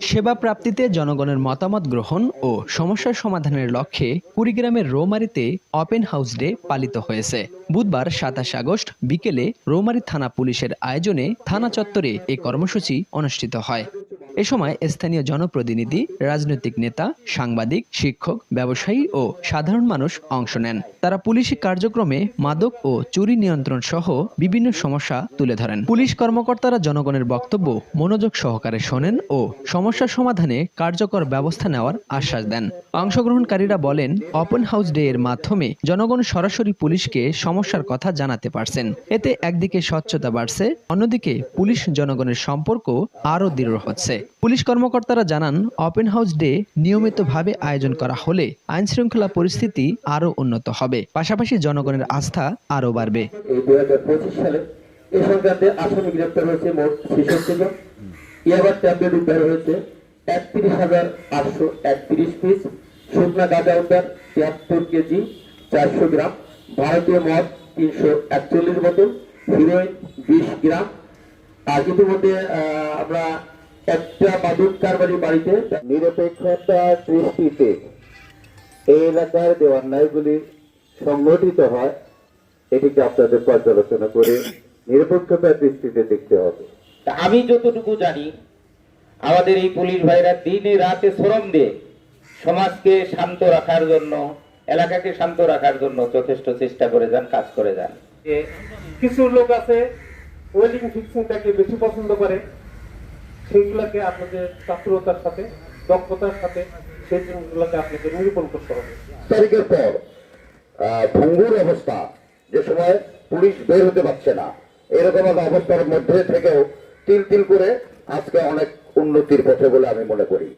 সেবা প্রাপ্তিতে জনগণের মতামত গ্রহণ ও সমস্যার সমাধানের লক্ষ্যে কুড়িগ্রামের রোমারিতে ওপেন হাউস ডে পালিত হয়েছে। বুধবার সাতাশ আগস্ট বিকেলে রোমারি থানা পুলিশের আয়োজনে থানা চত্বরে এ কর্মসূচি অনুষ্ঠিত হয়। এ সময় স্থানীয় জনপ্রতিনিধি, রাজনৈতিক নেতা, সাংবাদিক, শিক্ষক, ব্যবসায়ী ও সাধারণ মানুষ অংশ নেন। তারা পুলিশি কার্যক্রমে মাদক ও চুরি নিয়ন্ত্রণ সহ বিভিন্ন সমস্যা তুলে ধরেন। পুলিশ কর্মকর্তারা জনগণের বক্তব্য, মনোযোগ সহকারে শোনেন ও সমস্যা সমাধানে কার্যকর ব্যবস্থা নেওয়ার আশ্বাস দেন। অংশগ্রহণকারীরা বলেন ওপেন হাউস ডে এর মাধ্যমে জনগণ সরাসরি পুলিশকে সমস্যার কথা জানাতে পারছেন। এতে একদিকে স্বচ্ছতা বাড়ছে, অন্যদিকে পুলিশ জনগণের সম্পর্ক আরও দৃঢ় হচ্ছে। পুলিশ কর্মকর্তারা জানান, ওপেন হাউস ডে নিয়মিতভাবে আয়োজন করা হলে আইন শৃঙ্খলা পরিস্থিতি আরও উন্নত হবে। পাশাপাশি জনগণের আস্থা আরও বাড়বে। বিশ গ্রাম। আর আমরা একটা মাদক কারবারি বাড়িতে নিরপেক্ষতা দৃষ্টিতে এই এলাকার যে অন্যায়গুলি সংগঠিত হয় এটিকে আপনাদের পর্যালোচনা করে নিরপেক্ষতার দৃষ্টিতে দেখতে হবে। আমি যতটুকু জানি আমাদের এই পুলিশ ভাইরা দিনে রাতে শ্রম দিয়ে সমাজকে শান্ত রাখার জন্য এলাকাকে শান্ত রাখার জন্য যথেষ্ট চেষ্টা করে যান কাজ করে যান। কিছু লোক আছে ওয়েলিং ফিক্সিংটাকে বেশি পছন্দ করে। সেইগুলোকে আপনাদের চাতুরতার সাথে, দক্ষতার সাথে সেই জিনিসগুলোকে আপনাকে নিরূপণ করতে হবে। তারিখের পর ভঙ্গুর অবস্থা, যে সময় পুলিশ বের হতে পারছে না, এরকম অবস্থার মধ্যে থেকেও তিল তিল করে আজকে অনেক উন্নতির পথে বলে আমি মনে করি।